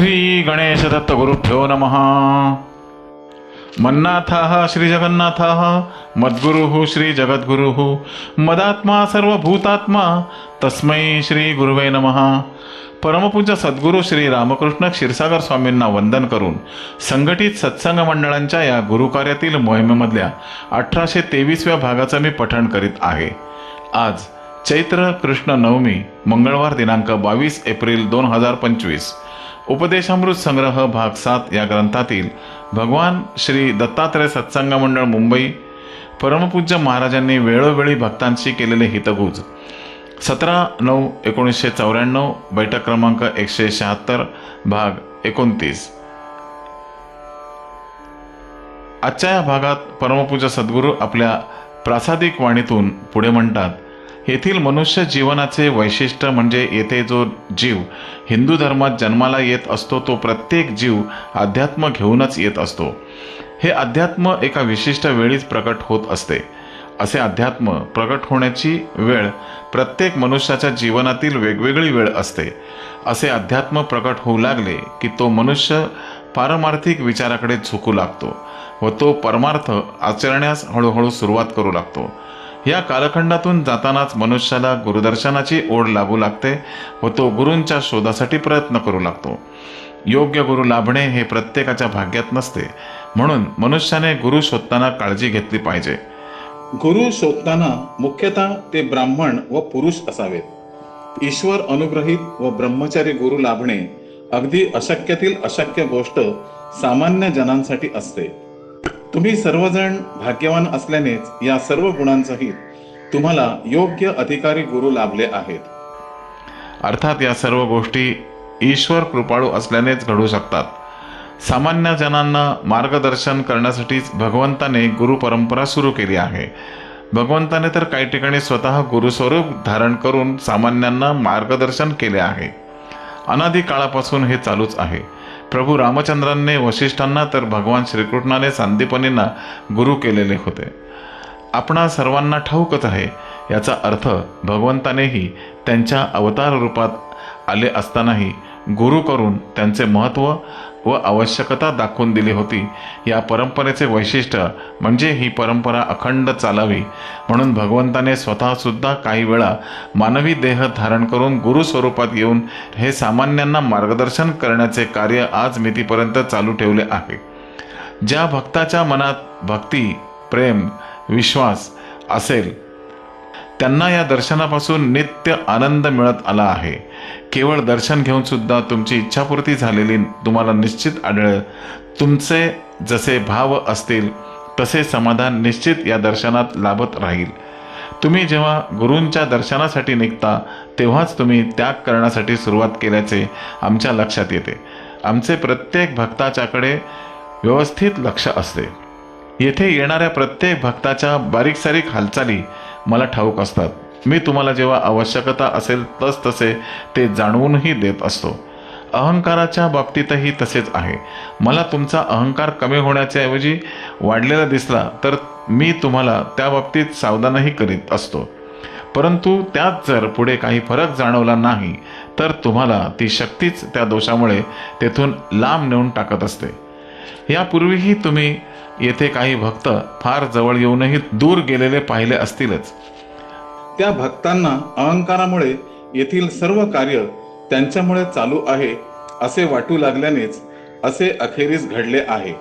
श्री गणेश दत्त गुरुभ्यो नमः। मन्नाथः श्रीजगन्नाथः मद्गुरुः श्रीजगद्गुरुः मदात्मा सर्वभूतात्मा तस्मै श्री गुरुवे नमः। परमपूज्य सद्गुरू श्री रामकृष्ण क्षीरसागर स्वामींना वंदन करून संघटित सत्संग मंडळांच्या या गुरुकार्यातील मोहिमेमधल्या अठराशे तेवीसव्या भागाचं मी पठण करीत आहे. आज चैत्र कृष्ण नवमी मंगळवार दिनांक बावीस एप्रिल दोन हजार पंचवीस. उपदेशामृत संग्रह भाग सात या ग्रंथातील भगवान श्री दत्तात्रय सत्संग मंडळ मुंबई परमपूज्य महाराजांनी वेळोवेळी भक्तांशी केलेले हितगुज. सतरा नऊ एकोणीसशे चौऱ्याण्णव बैठक क्रमांक एकशे शहात्तर भाग एकोणतीस. आजच्या या भागात परमपूज्य सद्गुरू आपल्या प्रासादिक वाणीतून पुढे म्हणतात येथील मनुष्य जीवनाचे वैशिष्ट्य म्हणजे येथे जो जीव हिंदू धर्मात जन्माला येत असतो तो प्रत्येक जीव अध्यात्म घेऊनच येत असतो. हे अध्यात्म एका विशिष्ट वेळीच प्रकट होत असते. असे अध्यात्म प्रकट होण्याची वेळ प्रत्येक मनुष्याच्या जीवनातील वेगवेगळी वेळ असते. असे अध्यात्म प्रकट होऊ लागले की तो मनुष्य पारमार्थिक विचाराकडे झुकू लागतो व तो परमार्थ आचरण्यास हळूहळू सुरुवात करू लागतो. या कालखंडातून जातानाच मनुष्याला गुरुदर्शनाची ओढ लागू लागते व तो गुरूंच्या शोधासाठी प्रयत्न करू लागतो. योग्य गुरु लाभणे हे प्रत्येकाच्या भाग्यात नसते. म्हणून मनुष्याने गुरु शोधताना काळजी घेतली पाहिजे. गुरु शोधताना मुख्यतः ते ब्राह्मण व पुरुष असावेत. ईश्वर अनुग्रहित व ब्रह्मचारी गुरु लाभणे अगदी अशक्यातील अशक्य गोष्ट सामान्य जनांसाठी असते. तुम्ही सर्वजण भाग्यवान असल्यानेच या सर्व गुणांसहित तुम्हाला योग्य अधिकारी गुरु लाभले आहेत. अर्थात या सर्व गोष्टी ईश्वर कृपाळू असल्यानेच घडू शकतात. सामान्य जनांना मार्गदर्शन करण्यासाठीच भगवंताने गुरु परंपरा सुरू केली आहे. भगवंताने तर काही ठिकाणी स्वतः गुरुस्वरूप धारण करून सामान्यांना मार्गदर्शन केले आहे. अनादी काळापासून हे चालूच आहे. प्रभू रामचंद्रांनी वशिष्ठांना तर भगवान श्रीकृष्णाने सांदीपनींना गुरु केलेले होते. आपणा सर्वांना ठाऊकच आहे याचा अर्थ भगवंतानेही त्यांच्या अवतार रूपात आले असतानाही गुरु करून त्यांचे महत्त्व व आवश्यकता दाखवून दिली होती. या परंपरेचे वैशिष्ट्य म्हणजे ही परंपरा अखंड चालावी. म्हणून भगवंताने स्वतःसुद्धा काही वेळा मानवी देह धारण करून गुरु स्वरूपात येऊन हे सामान्यांना मार्गदर्शन करण्याचे कार्य आज मितीपर्यंत चालू ठेवले आहे. ज्या भक्ताच्या मनात भक्ती प्रेम विश्वास असेल त्यांना या दर्शनापासून नित्य आनंद मिळत आला आहे. केवळ दर्शन घेऊन सुद्धा तुमची इच्छापूर्ती झालेली तुम्हाला निश्चित आढळ तुमचे जसे भाव असतील तसे समाधान निश्चित या दर्शनात लाभत राहील. तुम्ही जेव्हा गुरूंच्या दर्शनासाठी निघता तेव्हाच तुम्ही त्याग करण्यासाठी सुरुवात केल्याचे आमच्या लक्षात येते. आमचे प्रत्येक भक्ताच्याकडे व्यवस्थित लक्ष असते. येथे येणाऱ्या प्रत्येक भक्ताच्या बारीकसारीक हालचाली मला ठाऊक असतात. मी तुम्हाला जेव्हा आवश्यकता असेल तस तसे ते जाणवूनही देत असतो. अहंकाराच्या बाबतीतही तसेच आहे. मला तुमचा अहंकार कमी होण्याच्या ऐवजी वाढलेला दिसला तर मी तुम्हाला त्या बाबतीत सावधानही करीत असतो. परंतु त्यात जर पुढे काही फरक जाणवला नाही तर तुम्हाला ती शक्तीच त्या दोषामुळे तेथून लांब नेऊन टाकत असते. यापूर्वीही तुम्ही येथे काही भक्त फार जवळ येऊनही दूर गेलेले पाहिले असतीलच. त्या भक्तांना अहंकारामुळे येथील सर्व कार्य त्यांच्यामुळे चालू आहे असे वाटू लागल्यानेच असे अखेरीस घडले आहे.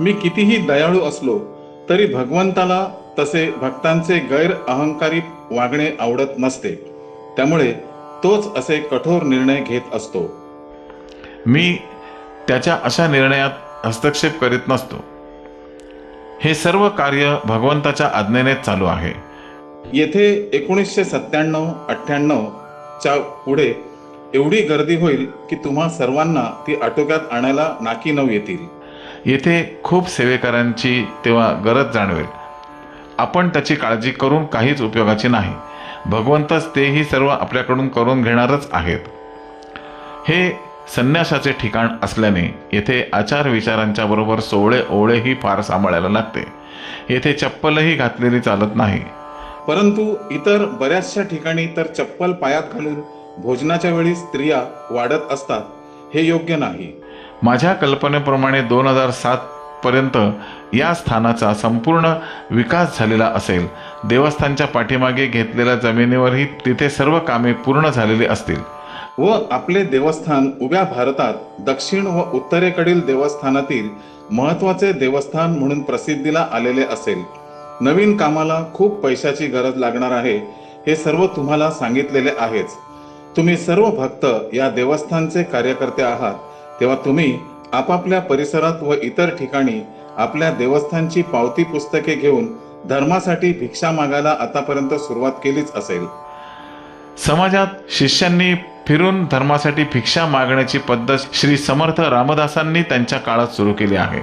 मी कितीही दयाळू असलो तरी भगवंताला तसे भक्तांचे गैर अहंकारी वागणे आवडत नसते. त्यामुळे तोच असे कठोर निर्णय घेत असतो. मी त्याच्या अशा निर्णयात हस्तक्षेप करीत नसतो. हे सर्व कार्य भगवंताच्या आज्ञेनेच चालू आहे. येथे एकोणीसशे सत्त्याण्णव अठ्ठ्याण्णव च्या पुढे एवढी गर्दी होईल की तुम्हा सर्वांना ती आटोक्यात आणायला नाकी नऊ येतील. येथे खूप सेवेकरांची तेव्हा गरज जाणवेल. आपण त्याची काळजी करून काहीच उपयोगाची नाही. भगवंतच तेही सर्व आपल्याकडून करून घेणारच आहेत. हे संन्यासाचे ठिकाण असल्याने येथे आचार विचारांच्या बरोबर सोवळे ओवळेही फार सांभाळायला लागते. येथे चप्पलही घातलेली चालत नाही. परंतु इतर बऱ्याचशा ठिकाणी तर चप्पल पायात घालून भोजनाच्या वेळी स्त्रिया वाढत असतात हे योग्य नाही. माझ्या कल्पनेप्रमाणे दोन हजार सात पर्यंत या स्थानाचा संपूर्ण विकास झालेला असेल. देवस्थानच्या पाठीमागे घेतलेल्या जमिनीवरही तिथे सर्व कामे पूर्ण झालेली असतील. व आपले देवस्थान उभ्या भारतात दक्षिण व उत्तरेकडील देवस्थानातील महत्त्वाचे देवस्थान म्हणून प्रसिद्धीला आलेले असेल. नवीन कामाला खूप पैशाची गरज लागणार आहे हे सर्व तुम्हाला सांगितलेले आहेच. तुम्ही सर्व भक्त या देवस्थानचे कार्यकर्ते आहात तेव्हा तुम्ही आपापल्या परिसरात व इतर ठिकाणी आपल्या देवस्थानची पावती पुस्तके घेऊन धर्मासाठी भिक्षा मागायला आतापर्यंत सुरुवात केलीच असेल. समाजात शिष्यांनी फिरून धर्मासाठी भिक्षा मागण्याची पद्धत श्री समर्थ रामदासांनी त्यांच्या काळात सुरू केली आहे.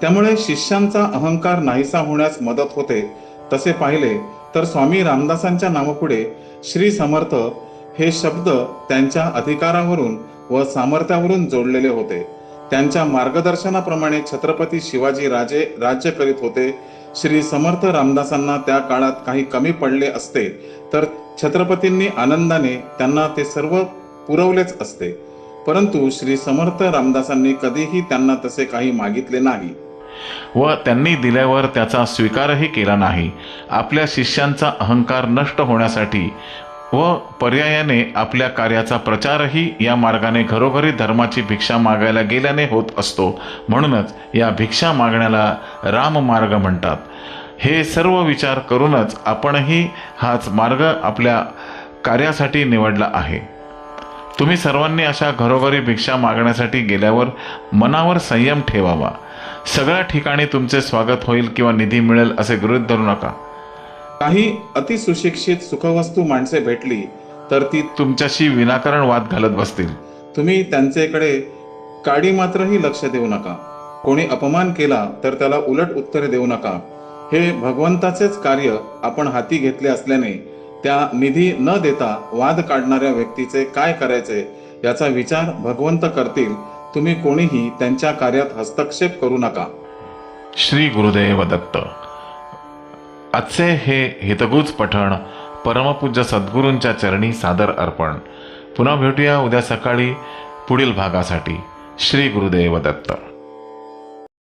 त्यामुळे शिष्यांचा अहंकार नाहीसा होण्यास मदत होते. तसे पाहिले तर स्वामी रामदासांच्या नावापुढे श्री समर्थ हे शब्द त्यांच्या अधिकारावरून व सामर्थ्यावरून जोडलेले होते. त्यांच्या मार्गदर्शनाप्रमाणे छत्रपती शिवाजी राजे राज्य करीत होते. श्री समर्थ रामदासांना त्या काळात काही कमी पडले असते तर छत्रपतींनी आनंदाने त्यांना ते सर्व पुरवलेच असते. परंतु श्री समर्थ रामदासांनी कधीही त्यांना तसे काही मागितले नाही. व त्यांनी दिल्यावर त्याचा स्वीकारही केला नाही. आपल्या शिष्यांचा अहंकार नष्ट होण्यासाठी व पर्यायाने आपल्या कार्याचा प्रचारही या मार्गाने घरोघरी धर्माची भिक्षा मागायला गेल्याने होत असतो. म्हणूनच या भिक्षा मागण्याला राममार्ग म्हणतात. हे सर्व विचार करूनच आपणही हाच मार्ग आपल्या कार्यासाठी निवडला आहे. तुम्ही सर्वांनी अशा घरोघरी भिक्षा मागण्यासाठी गेल्यावर मनावर संयम ठेवावा. सगळ्या ठिकाणी तुमचे स्वागत होईल किंवा निधी मिळेल असे गृहीत धरू नका. काही अतिसुशिक्षित सुखवस्तू माणसे भेटली तर ती तुमच्याशी विनाकारण वाद घालत बसतील. तुम्ही त्यांच्याकडे काडी मात्रही लक्ष देऊ नका. कोणी अपमान केला तर त्याला उलट उत्तरे देऊ नका. हे भगवंताचेच कार्य आपण हाती घेतले असल्याने त्या निधी न देता वाद काढणाऱ्या व्यक्तीचे काय करायचे याचा विचार भगवंत करतील. तुम्ही कोणीही त्यांच्या कार्यात हस्तक्षेप करू नका. श्री गुरुदेव दत्त. आजचे हे हितगुज पठण परमपूज्य सद्गुरूंच्या चरणी सादर अर्पण. पुन्हा भेटूया उद्या सकाळी पुढील भागासाठी. श्री गुरुदेव दत्त.